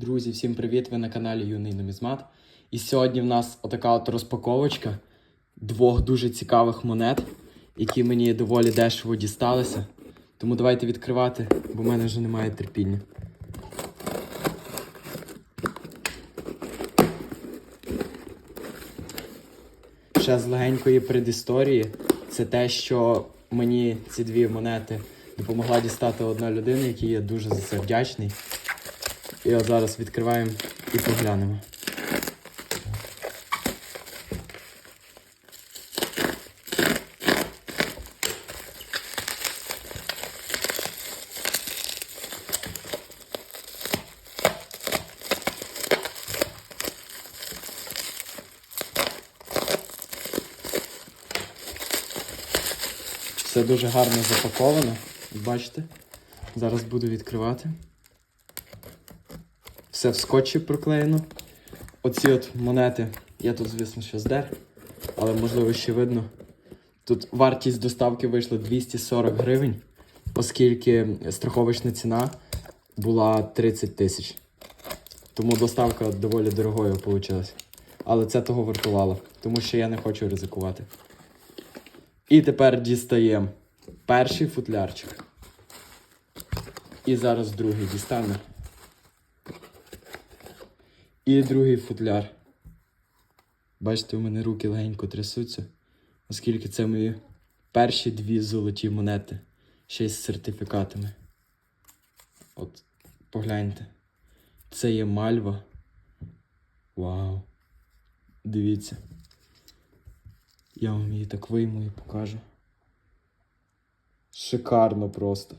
Друзі, всім привіт! Ви на каналі Юний Нумізмат. І сьогодні в нас отака от розпаковочка двох дуже цікавих монет, які мені доволі дешево дісталися. Тому давайте відкривати, бо в мене вже немає терпіння. Ще з легенької предісторії це те, що мені ці дві монети допомогла дістати одна людина, якій я дуже за це вдячний. І от зараз відкриваємо і поглянемо. Все дуже гарно запаковано. Бачите? Зараз буду відкривати. Все в скотчі проклеєно. Оці от монети, я тут, звісно, що здер, але можливо ще видно. Тут вартість доставки вийшла 240 гривень, оскільки страховочна ціна була 30 тисяч. Тому доставка доволі дорогою вийшла. Але це того вартувало, тому що я не хочу ризикувати. І тепер дістаємо перший футлярчик. І зараз другий дістанемо. І другий футляр. Бачите, у мене руки легенько трясуться, оскільки це мої перші дві золоті монети, ще й з сертифікатами. От, погляньте. Це є мальва. Вау. Дивіться. Я вам її так вийму і покажу. Шикарно просто.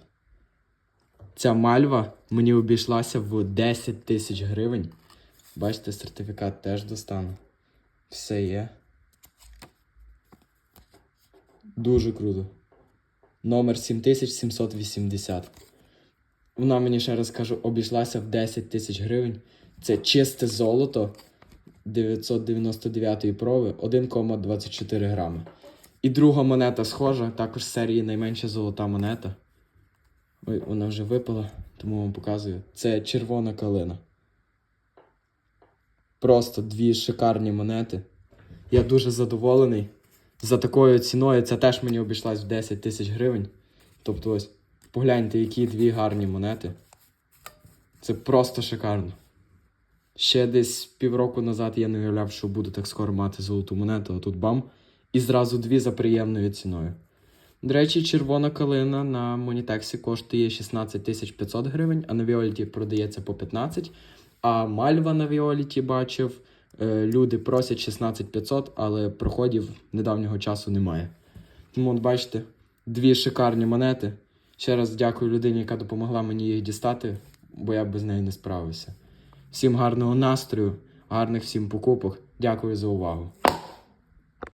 Ця мальва мені обійшлася в 10 тисяч гривень. Бачите, сертифікат теж достану. Все є. Дуже круто. Номер 7780. Вона мені ще раз кажу, обійшлася в 10 тисяч гривень. Це чисте золото 999 прови 1,24 грами. І друга монета схожа, також з серії найменша золота монета. Ой, вона вже випала, тому вам показую. Це червона калина. Просто дві шикарні монети. Я дуже задоволений. За такою ціною це теж мені обійшлась в 10 тисяч гривень. Тобто ось, погляньте, які дві гарні монети. Це просто шикарно. Ще десь півроку назад я не уявляв, що буду так скоро мати золоту монету, а тут бам. І зразу дві за приємною ціною. До речі, червона калина на Монітексі коштує 16 500 гривень, а на Віоліті продається по 15. А Мальва на Віоліті бачив, е, люди просять 16500, але проходів недавнього часу немає. Тому, от бачите, дві шикарні монети. Ще раз дякую людині, яка допомогла мені їх дістати, бо я б без неї не справився. Всім гарного настрою, гарних всім покупок. Дякую за увагу.